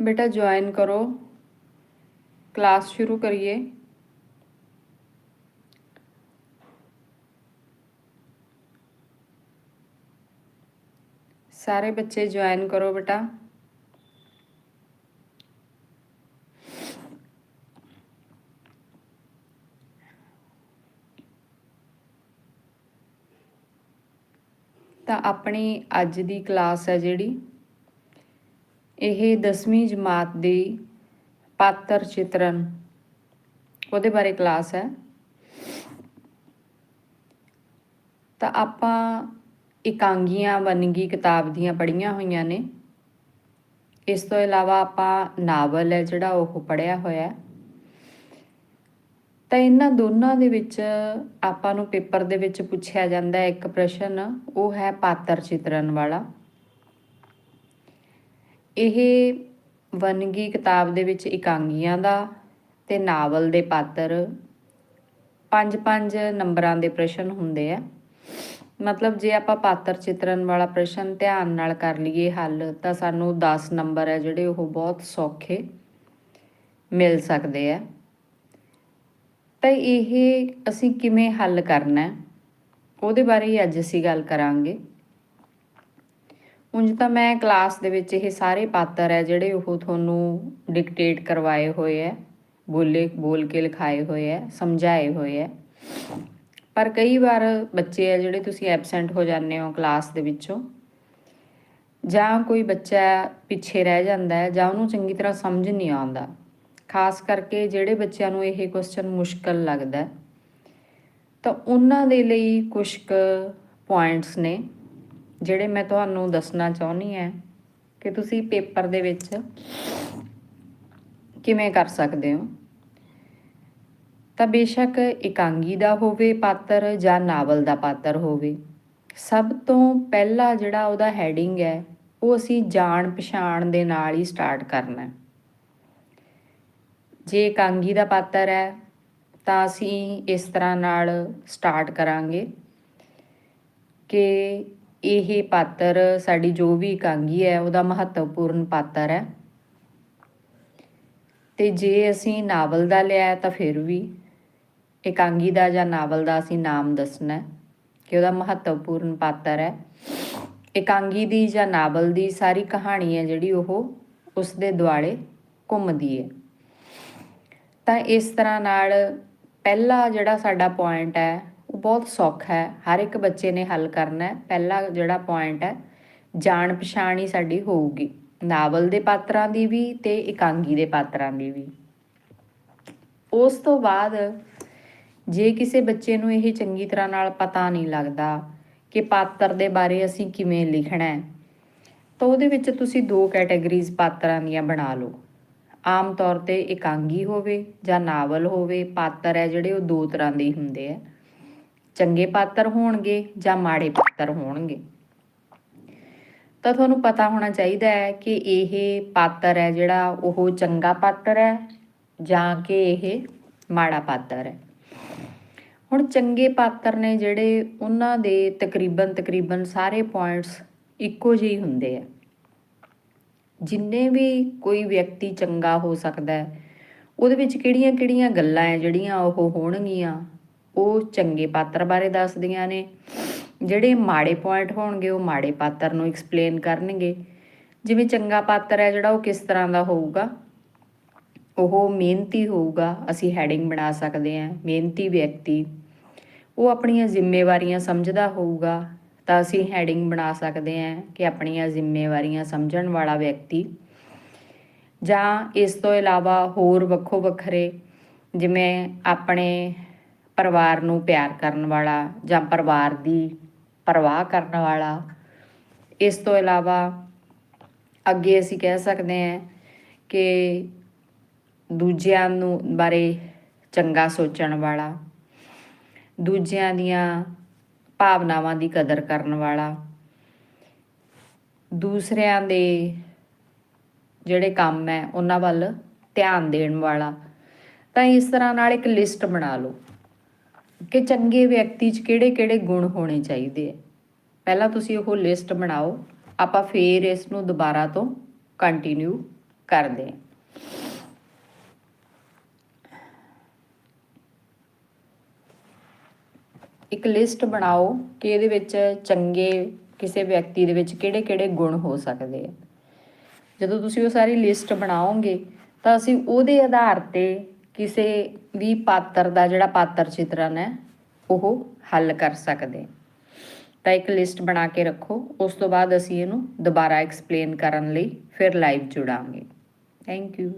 ਬੇਟਾ ਜੁਆਇਨ ਕਰੋ ਕਲਾਸ ਸ਼ੁਰੂ ਕਰੀਏ ਸਾਰੇ ਬੱਚੇ ਜੁਆਇਨ ਕਰੋ ਬੇਟਾ ਤਾਂ ਆਪਣੀ ਅੱਜ ਦੀ ਕਲਾਸ ਹੈ ਜਿਹੜੀ। ਇਹ 10ਵੀਂ ਜਮਾਤ ਦੀ ਪਾਤਰ ਚਿਤਰਨ। ਉਹਦੇ ਬਾਰੇ ਕਲਾਸ ਹੈ। ਤਾਂ ਆਪਾਂ ਇਕਾਂਗੀਆਂ ਵੰਨਗੀ ਕਿਤਾਬ ਦੀਆਂ ਪੜ੍ਹੀਆਂ ਹੋਈਆਂ ਨੇ। ਇਸ ਤੋਂ ਇਲਾਵਾ ਆਪਾਂ ਨਾਵਲ ਹੈ ਜਿਹੜਾ ਉਹ ਪੜ੍ਹਿਆ ਹੋਇਆ ਹੈ। ਤਾਂ ਇਹਨਾਂ ਦੋਨਾਂ ਦੇ ਵਿੱਚ ਆਪਾਂ ਨੂੰ ਪੇਪਰ ਦੇ ਵਿੱਚ ਪੁੱਛਿਆ ਜਾਂਦਾ ਇੱਕ ਪ੍ਰਸ਼ਨ, ਉਹ ਹੈ ਪਾਤਰ ਚਿਤਰਨ ਵਾਲਾ। ਇਹ ਵੰਨਗੀ ਕਿਤਾਬ ਦੇ ਵਿੱਚ ਇਕਾਂਗੀਆਂ ਦਾ ਤੇ ਨਾਵਲ ਦੇ ਪਾਤਰ ਪੰਜ ਪੰਜ ਨੰਬਰਾਂ ਦੇ ਪ੍ਰਸ਼ਨ ਹੁੰਦੇ ਆ। ਮਤਲਬ ਜੇ ਆਪਾਂ ਪਾਤਰ ਚਿਤਰਨ ਵਾਲਾ ਪ੍ਰਸ਼ਨ ਧਿਆਨ ਨਾਲ ਕਰ ਲਈਏ ਹੱਲ, ਤਾਂ ਸਾਨੂੰ 10 ਨੰਬਰ ਹੈ ਜਿਹੜੇ ਉਹ ਬਹੁਤ ਸੌਖੇ ਮਿਲ ਸਕਦੇ ਆ। ਤਾਂ ਇਹ ਅਸੀਂ ਕਿਵੇਂ ਹੱਲ ਕਰਨਾ? ਉਹਦੇ ਬਾਰੇ ਹੀ ਅੱਜ ਅਸੀਂ ਗੱਲ ਕਰਾਂਗੇ। ਉਂਝ ਤਾਂ ਮੈਂ ਕਲਾਸ ਦੇ ਵਿੱਚ ਇਹ ਸਾਰੇ ਪਾਤਰ ਹੈ ਜਿਹੜੇ ਉਹ ਤੁਹਾਨੂੰ ਡਿਕਟੇਟ ਕਰਵਾਏ ਹੋਏ ਹੈ, ਬੋਲੇ, ਬੋਲ ਕੇ ਲਿਖਾਏ ਹੋਏ ਹੈ, ਸਮਝਾਏ ਹੋਏ ਹੈ। ਪਰ ਕਈ ਵਾਰ ਬੱਚੇ ਆ ਜਿਹੜੇ ਤੁਸੀਂ ਐਬਸੈਂਟ ਹੋ ਜਾਂਦੇ ਹੋ ਕਲਾਸ ਦੇ ਵਿੱਚੋਂ, ਜਾਂ ਕੋਈ ਬੱਚਾ ਪਿੱਛੇ ਰਹਿ ਜਾਂਦਾ ਹੈ ਜਾਂ ਉਹਨੂੰ ਚੰਗੀ ਤਰ੍ਹਾਂ ਸਮਝ ਨਹੀਂ ਆਉਂਦਾ, ਖਾਸ ਕਰਕੇ ਜਿਹੜੇ ਬੱਚਿਆਂ ਨੂੰ ਇਹ ਕੁਐਸਚਨ ਮੁਸ਼ਕਲ ਲੱਗਦਾ ਤਾਂ ਉਹਨਾਂ ਦੇ ਲਈ ਕੁਝ ਕੁ ਪੁਆਇੰਟਸ ਨੇ। ਜਿਹੜੇ ਮੈਂ ਤੁਹਾਨੂੰ ਦੱਸਣਾ ਚਾਹੁੰਦੀ ਹਾਂ ਕਿ ਤੁਸੀਂ ਪੇਪਰ ਦੇ ਵਿੱਚ ਕਿਵੇਂ ਕਰ ਸਕਦੇ ਹੋ? ਤਾਂ ਬੇਸ਼ੱਕ ਇਕਾਂਗੀ ਦਾ ਹੋਵੇ, ਪਾਤਰ ਜਾਂ ਨਾਵਲ ਦਾ ਪਾਤਰ ਹੋਵੇ, ਸਭ ਤੋਂ ਪਹਿਲਾ ਜਿਹੜਾ ਉਹਦਾ ਹੈਡਿੰਗ ਹੈ, ਉਹ ਅਸੀਂ ਜਾਣ ਪਛਾਣ ਦੇ ਨਾਲ ਹੀ ਸਟਾਰਟ ਕਰਨਾ ਹੈ। ਜੇ ਇਕਾਂਗੀ ਦਾ ਪਾਤਰ ਹੈ, ਤਾਂ ਅਸੀਂ ਇਸ ਤਰ੍ਹਾਂ ਨਾਲ ਸਟਾਰਟ ਕਰਾਂਗੇ ਕਿ ਇਹ ਪਾਤਰ ਸਾਡੀ ਜੋ ਵੀ ਇਕਾਂਗੀ ਹੈ, ਉਹਦਾ ਮਹੱਤਵਪੂਰਨ ਪਾਤਰ ਹੈ। ਤੇ ਜੇ ਅਸੀਂ ਨਾਵਲ ਦਾ ਲਿਆ ਤਾਂ ਫਿਰ ਵੀ ਇਕਾਂਗੀ ਦਾ ਜਾਂ ਨਾਵਲ ਦਾ ਅਸੀਂ ਨਾਮ ਦੱਸਣਾ ਹੈ ਕਿ ਉਹਦਾ ਮਹੱਤਵਪੂਰਨ ਪਾਤਰ ਹੈ। ਇਕਾਂਗੀ ਦੀ ਜਾਂ ਨਾਵਲ ਦੀ ਸਾਰੀ ਕਹਾਣੀ ਹੈ ਜਿਹੜੀ ਉਹ ਉਸ ਦੇ ਦੁਆਲੇ ਘੁੰਮਦੀ ਹੈ। ਤਾਂ ਇਸ ਤਰ੍ਹਾਂ ਨਾਲ ਪਹਿਲਾ ਜਿਹੜਾ ਸਾਡਾ ਪੁਆਇੰਟ ਹੈ ਉਹ ਬਹੁਤ ਸੌਖਾ ਹੈ। ਹਰ ਇੱਕ ਬੱਚੇ ਨੇ ਹੱਲ ਕਰਨਾ ਹੈ। ਪਹਿਲਾ ਜਿਹੜਾ ਪੁਆਇੰਟ ਹੈ, ਜਾਣ ਪਛਾਣ ਹੀ ਸਾਡੀ ਹੋਊਗੀ। ਨਾਵਲ ਦੇ ਪਾਤਰਾਂ ਦੀ ਵੀ ਤੇ ਇਕਾਂਗੀ ਦੇ ਪਾਤਰਾਂ ਦੀ ਵੀ। ਉਸ ਤੋਂ ਬਾਅਦ ਜੇ ਕਿਸੇ ਬੱਚੇ ਨੂੰ ਇਹ ਚੰਗੀ ਤਰ੍ਹਾਂ ਨਾਲ ਪਤਾ ਨਹੀਂ ਲੱਗਦਾ ਕਿ ਪਾਤਰ ਦੇ ਬਾਰੇ ਅਸੀਂ ਕਿਵੇਂ ਲਿਖਣਾ ਹੈ, ਤਾਂ ਉਹਦੇ ਵਿੱਚ ਤੁਸੀਂ ਦੋ ਕੈਟਾਗਰੀਜ਼ ਪਾਤਰਾਂ ਦੀਆਂ ਬਣਾ ਲਓ। ਆਮ ਤੌਰ ਤੇ ਇਕਾਂਗੀ ਹੋਵੇ ਜਾਂ ਨਾਵਲ ਹੋਵੇ, ਪਾਤਰ ਹੈ ਜਿਹੜੇ ਉਹ ਦੋ ਤਰ੍ਹਾਂ ਦੇ ਹੁੰਦੇ ਆ ਚੰਗੇ ਪਾਤਰ ਹੋਣਗੇ ਜਾਂ ਮਾੜੇ ਪਾਤਰ ਹੋਣਗੇ। ਤਾਂ ਤੁਹਾਨੂੰ ਪਤਾ ਹੋਣਾ ਚਾਹੀਦਾ ਹੈ ਕਿ ਇਹ ਪਾਤਰ ਹੈ ਜਿਹੜਾ ਉਹ ਚੰਗਾ ਪਾਤਰ ਹੈ ਜਾਂ ਕਿ ਇਹ ਮਾੜਾ ਪਾਤਰ ਹੈ। ਹੁਣ ਚੰਗੇ ਪਾਤਰ ਨੇ ਜਿਹੜੇ ਉਹਨਾਂ ਦੇ ਤਕਰੀਬਨ ਤਕਰੀਬਨ ਸਾਰੇ ਪੁਆਇੰਟਸ ਇੱਕੋ ਜਿਹੇ ਹੁੰਦੇ ਆ। ਜਿੰਨੇ ਵੀ ਕੋਈ ਵਿਅਕਤੀ ਚੰਗਾ ਹੋ ਸਕਦਾ ਹੈ, ਉਹਦੇ ਵਿੱਚ ਕਿਹੜੀਆਂ-ਕਿਹੜੀਆਂ ਗੱਲਾਂ ਹੈ ਜਿਹੜੀਆਂ ਉਹ ਹੋਣਗੀਆਂ ਉਹ ਚੰਗੇ ਪਾਤਰ ਬਾਰੇ ਦੱਸਦੀਆਂ ਨੇ। ਜਿਹੜੇ ਮਾੜੇ ਪੁਆਇੰਟ ਹੋਣਗੇ, ਉਹ ਮਾੜੇ ਪਾਤਰ ਨੂੰ ਐਕਸਪਲੇਨ ਕਰਨਗੇ। ਜਿਵੇਂ ਚੰਗਾ ਪਾਤਰ ਹੈ, ਜਿਹੜਾ ਉਹ ਕਿਸ ਤਰ੍ਹਾਂ ਦਾ ਹੋਊਗਾ? ਉਹ ਮਿਹਨਤੀ ਹੋਊਗਾ, ਅਸੀਂ ਹੈਡਿੰਗ ਬਣਾ ਸਕਦੇ ਹਾਂ, ਮਿਹਨਤੀ ਵਿਅਕਤੀ। ਉਹ ਆਪਣੀਆਂ ਜ਼ਿੰਮੇਵਾਰੀਆਂ ਸਮਝਦਾ ਹੋਊਗਾ, ਤਾਂ ਅਸੀਂ ਹੈਡਿੰਗ ਬਣਾ ਸਕਦੇ ਹਾਂ ਕਿ ਆਪਣੀਆਂ ਜ਼ਿੰਮੇਵਾਰੀਆਂ ਸਮਝਣ ਵਾਲਾ ਵਿਅਕਤੀ। ਜਾਂ ਇਸ ਤੋਂ ਇਲਾਵਾ ਹੋਰ ਵੱਖੋ ਵੱਖਰੇ, ਜਿਵੇਂ ਆਪਣੇ ਪਰਿਵਾਰ ਨੂੰ ਪਿਆਰ ਕਰਨ ਵਾਲਾ ਜਾਂ ਪਰਿਵਾਰ ਦੀ ਪਰਵਾਹ ਕਰਨ ਵਾਲਾ। ਇਸ ਤੋਂ ਇਲਾਵਾ ਅੱਗੇ ਅਸੀਂ ਕਹਿ ਸਕਦੇ ਹਾਂ ਕਿ ਦੂਜਿਆਂ ਨੂੰ ਬਾਰੇ ਚੰਗਾ ਸੋਚਣ ਵਾਲਾ, ਦੂਜਿਆਂ ਦੀਆਂ ਭਾਵਨਾਵਾਂ ਦੀ ਕਦਰ ਕਰਨ ਵਾਲਾ, ਦੂਸਰਿਆਂ ਦੇ ਜਿਹੜੇ ਕੰਮ ਹੈ ਉਹਨਾਂ ਵੱਲ ਧਿਆਨ ਦੇਣ ਵਾਲਾ। ਤਾਂ ਇਸ ਤਰ੍ਹਾਂ ਨਾਲ ਇੱਕ ਲਿਸਟ ਬਣਾ ਲਓ। ਕਿ ਚੰਗੇ ਵਿਅਕਤੀ 'ਚ ਕਿਹੜੇ-ਕਿਹੜੇ ਗੁਣ ਹੋਣੇ ਚਾਹੀਦੇ ਆ। ਪਹਿਲਾਂ ਤੁਸੀਂ ਉਹ ਲਿਸਟ ਬਣਾਓ, ਆਪਾਂ ਫੇਰ ਇਸ ਨੂੰ ਦੁਬਾਰਾ ਤੋਂ ਕੰਟੀਨਿਊ ਕਰਦੇ ਹਾਂ। ਇੱਕ ਲਿਸਟ ਬਣਾਓ ਕਿ ਇਹਦੇ ਵਿੱਚ ਚੰਗੇ ਕਿਸੇ ਵਿਅਕਤੀ ਦੇ ਵਿੱਚ ਕਿਹੜੇ-ਕਿਹੜੇ ਗੁਣ ਹੋ ਸਕਦੇ ਆ। ਜਦੋਂ ਤੁਸੀਂ ਉਹ ਸਾਰੀ ਲਿਸਟ ਬਣਾਓਗੇ, ਤਾਂ ਅਸੀਂ ਉਹਦੇ ਆਧਾਰ ਤੇ ਕਿਸੇ ਵੀ ਪਾਤਰ ਦਾ ਜਿਹੜਾ ਪਾਤਰ ਚਿਤਰਨ ਹੈ, ਉਹ ਹੱਲ ਕਰ ਸਕਦੇ। ਤਾਂ ਇੱਕ ਲਿਸਟ ਬਣਾ ਕੇ ਰੱਖੋ, ਉਸ ਤੋਂ ਬਾਅਦ ਅਸੀਂ ਇਹਨੂੰ ਦੁਬਾਰਾ ਐਕਸਪਲੇਨ ਕਰਨ ਲਈ ਫਿਰ ਲਾਈਵ ਜੁੜਾਂਗੇ। Thank you